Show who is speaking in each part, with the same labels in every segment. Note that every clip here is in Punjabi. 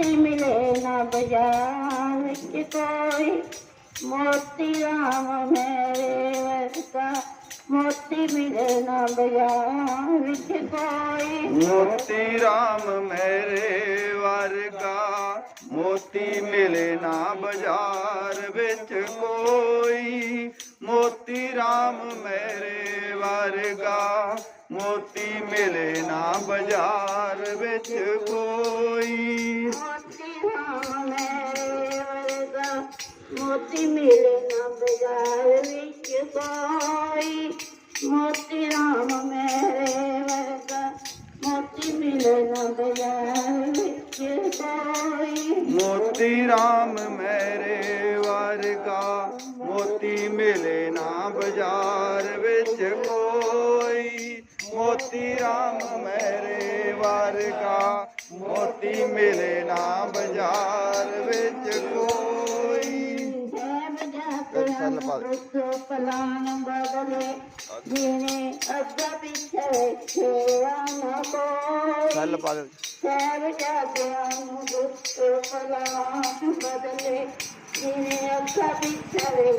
Speaker 1: ਮੋਤੀ ਮਿਲੇ ਨਾ ਬਾਜ਼ਾਰ ਵਿੱਚ ਕੋਈ ਮੋਤੀ ਰਾਮ ਮੇਰੇ ਵਰਗਾ ਮੋਤੀ ਮਿਲੇ ਨਾ ਬਾਜ਼ਾਰ ਵਿੱਚ ਕੋਈ
Speaker 2: ਮੋਤੀ RAM ਮੇਰੇ ਵਰਗਾ ਮੋਤੀ ਮਿਲੇ ਨਾ ਬਾਜ਼ਾਰ ਵਿੱਚ ਕੋਈ ਮੋਤੀ RAM ਮੇਰੇ ਵਰਗਾ ਮੋਤੀ ਮਿਲੇ ਨਾ ਬਾਜ਼ਾਰ ਵਿੱਚ ਕੋਈ।
Speaker 1: ਮੋਤੀ ਰਾਮ ਮਿਲੇ ਨਾ ਬਾਜ਼ਾਰ ਵਿੱਚ ਕੋਈ। ਮੋਤੀ ਰਾਮ ਮੇਰੇ ਵਰਗਾ ਮੋਤੀ ਮਿਲੇ ਨਾ ਬਾਜ਼ਾਰ ਵਿੱਚ ਕੋਈ।
Speaker 2: ਮੋਤੀ RAM ਮੇਰੇ ਵਰਗਾ ਮੋਤੀ ਮਿਲੇ ਨਾ ਬਾਜ਼ਾਰ ਵਿੱਚ ਮੋਤੀ RAM ਮੇਰੇ ਵਰਗਾ ਮੋਤੀ ਮਿਲੇ ਨਾ ਬਾਜ਼ਾਰ ਵਿੱਚ ਕੋਈ।
Speaker 1: ਪਲਾਨ ਬਦਲੇ ਜਿਨੇ ਅੱਗਾ ਪਿੱਛੇ ਖੇਆ ਨਾ ਕੋਈ।
Speaker 2: ਗੱਲ ਪਾ ਦੇ
Speaker 1: ਸਹਿਬ ਜਾਦਿਆਂ ਨੂੰ ਦੁੱਖ ਪਲਾਨ ਬਦਲੇ ਜਿਨੇ ਅੱਗਾ ਪਿੱਛੇ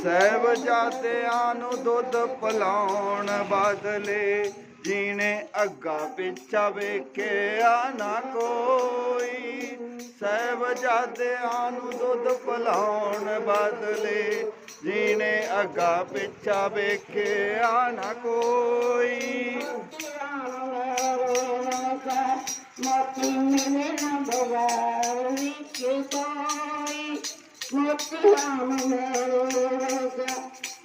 Speaker 1: ਕੋਈ
Speaker 2: ਸਹਿਬਜ਼ਾਦਿਆਂ ਨੂੰ ਦੁੱਧ ਪਲਾਉਣ ਬਦਲੇ ਜੀਨੇ ਅੱਗਾ ਪਿੱਛਾ ਵੇਖਿਆ ਨਾ ਕੋਈ ਸਹਿਬਜ਼ਾਦਿਆਂ ਨੂੰ ਦੁੱਧ ਪਲਾਉਣ ਬਦਲੇ ਜੀਨੇ ਅੱਗਾ ਪਿੱਛਾ ਵੇਖਿਆ ਨਾ ਕੋਈ
Speaker 1: ਮੋਤੀ ਮਿਲੇ ਨਾ ਬਜ਼ਾਰ ਰਾਮ ਮੇਰਾ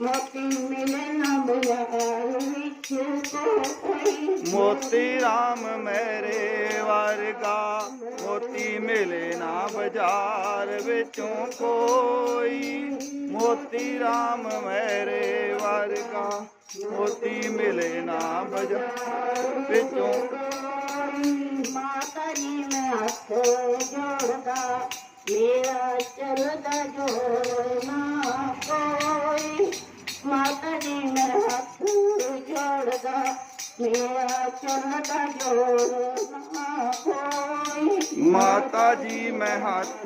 Speaker 1: ਮੋਤੀ ਮਿਲੇ ਨਾ ਵਿੱਚ ਕੋਈ
Speaker 2: ਮੋਤੀ RAM ਮੇਰੇ ਵਰਗਾ, ਮੋਤੀ ਮਿਲੇ ਨਾ ਬਾਜ਼ਾਰ ਵਿੱਚੋਂ ਕੋਈ। ਮੋਤੀ ਰਾਮ ਮੇਰੇ ਵਰਗਾ, ਮੋਤੀ ਮਿਲੇ ਨਾ ਬਾਜ਼ਾਰ ਵਿੱਚੋਂ
Speaker 1: ਮਾਤਾ ਜੀ ਮੈਂ ਹੱਥ ਜੋੜਦਾ ਮੇਰਾ ਚੱਲਦਾ ਜੋੜਨਾ ਕੋਈ। ਮਾਤਾ ਜੀ ਮੈਂ ਹੱਥ ਜੋੜਦਾ। ਮੇਰਾ ਚੱਲਦਾ ਜੋੜਨਾ ਕੋਈ।
Speaker 2: ਮਾਤਾ ਜੀ ਮੈਂ ਹੱਥ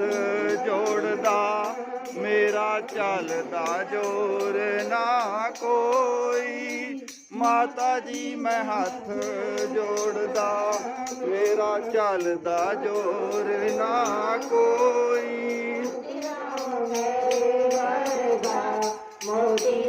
Speaker 2: ਜੋੜਦਾ, ਮੇਰਾ ਚੱਲਦਾ ਜੋਰ ਨਾ ਕੋਈ। ਮਾਤਾ ਜੀ ਮੈਂ ਹੱਥ ਜੋੜਦਾ, ਮੇਰਾ ਚੱਲਦਾ ਜੋਰ ਨਾ ਕੋਈ। ਮੋਤੀ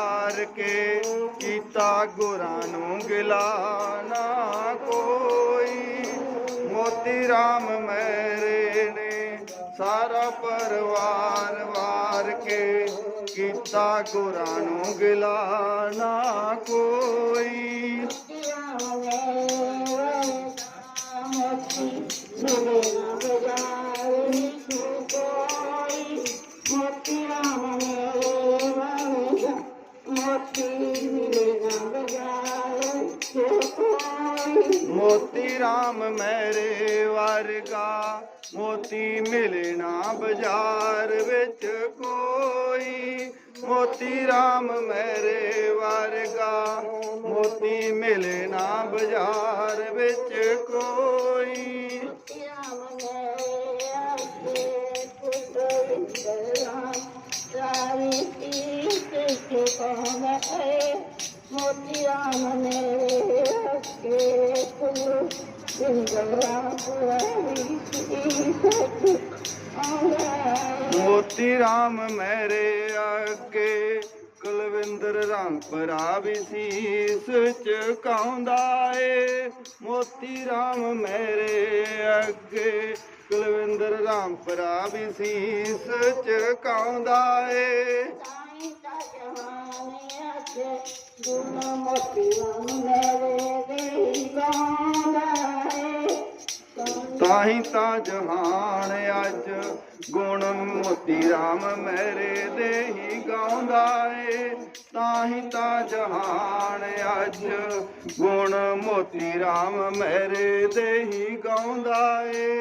Speaker 2: ਵਾਰ ਕੇ ਕੀਤਾ ਗੁਰਾਂ ਨੂੰ ਗਿਲਾ ਨਾ ਕੋਈ। ਮੋਤੀ RAM ਮੇਰੇ ਨੇ ਸਾਰਾ ਪਰਿਵਾਰ ਵਾਰ ਕੇ ਕੀਤਾ ਗੁਰਾਂ ਨੂੰ ਗਿਲਾ ਨਾ ਕੋਈ। ਮੋਤੀ RAM ਮੇਰੇ ਵਰਗਾ, ਮੋਤੀ ਮਿਲਣਾ ਨਾ ਬਾਜ਼ਾਰ ਵਿੱਚ ਕੋਈ। ਮੋਤੀ RAM ਮੇਰੇ ਵਰਗਾ, ਮੋਤੀ ਮਿਲਣਾ ਨਾ ਬਾਜ਼ਾਰ ਵਿੱਚ ਕੋਈ।
Speaker 1: ਮੋਤੀ ਰਾਮ ਮੇਰੇ ਹੱਕੇ ਕੁਲ ਸਿੰਗਰਾ ਪੁਰੀ
Speaker 2: RAM ਮੇਰੇ ਅੱਗੇ ਕੁਲਵਿੰਦਰ ਰਾਮਪਰਾ ਵੀ ਸੀਸ ਝੁਕਾਉਂਦਾ ਏ। ਮੋਤੀ RAM ਮੇਰੇ ਅੱਗੇ ਕੁਲਵਿੰਦਰ ਰਾਮ ਭਰਾ ਵੀ ਸੀਸ ਝੁਕਾਉਂਦਾ ਏ।
Speaker 1: ਸਾਈਂ ਦਾ
Speaker 2: ਤਾਂ ਜਹਾਨ ਅੱਜ ਗੁਣ ਮੋਤੀ RAM ਮੇਰੇ ਦੇਹੀ ਗਾਉਂਦਾ ਏ। ਤਾਹੀਂ ਤਾਂ ਜਹਾਨ ਅੱਜ ਗੁਣ ਮੋਤੀ RAM ਮੇਰੇ ਦੇਹੀ ਗਾਉਂਦਾ ਏ।